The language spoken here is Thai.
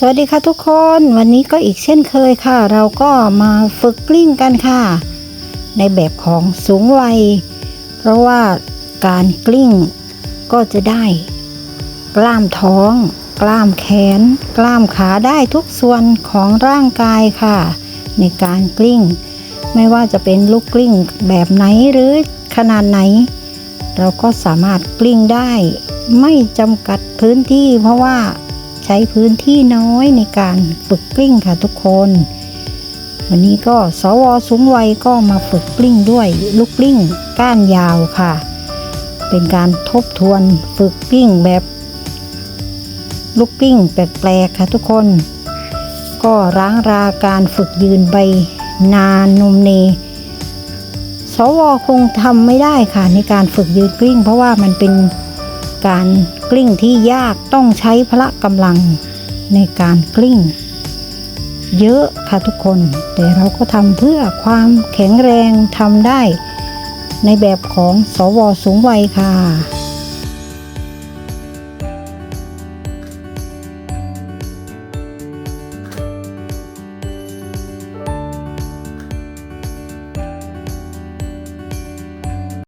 สวัสดีค่ะทุกคนวันนี้ก็อีกเช่นเคยค่ะ เราก็มาฝึกกลิ้งกันค่ะ ในแบบของสูงวัย เพราะว่าการกลิ้งก็จะได้ กล้ามท้อง กล้ามแขน กล้ามขาได้ทุกส่วนของร่างกายค่ะ ในการกลิ้ง ไม่ว่าจะเป็นลูกกลิ้งแบบไหนหรือขนาดไหน เราก็สามารถกลิ้งได้ ไม่จำกัดพื้นที่เพราะว่า ใช้พื้นที่น้อยในการฝึกกลิ้งค่ะทุกคน วันนี้ก็สวสูงวัยก็มาฝึกกลิ้งด้วยลูกกลิ้งก้านยาวค่ะ เป็นการทบทวนฝึกกลิ้งแบบ ลูกกลิ้งแปลกๆค่ะทุกคน ก็ร้างราการฝึกยืนใบนานนมเนสวคงทำไม่ได้ค่ะในการฝึกยืนกลิ้ง เพราะว่ามันเป็นการ กลิ้งที่ยากต้องใช้พละกำลังในการกลิ้ง เยอะค่ะทุกคน แต่เราก็ทำเพื่อความแข็งแรงทำได้ ในแบบของสวสูงวัยค่ะ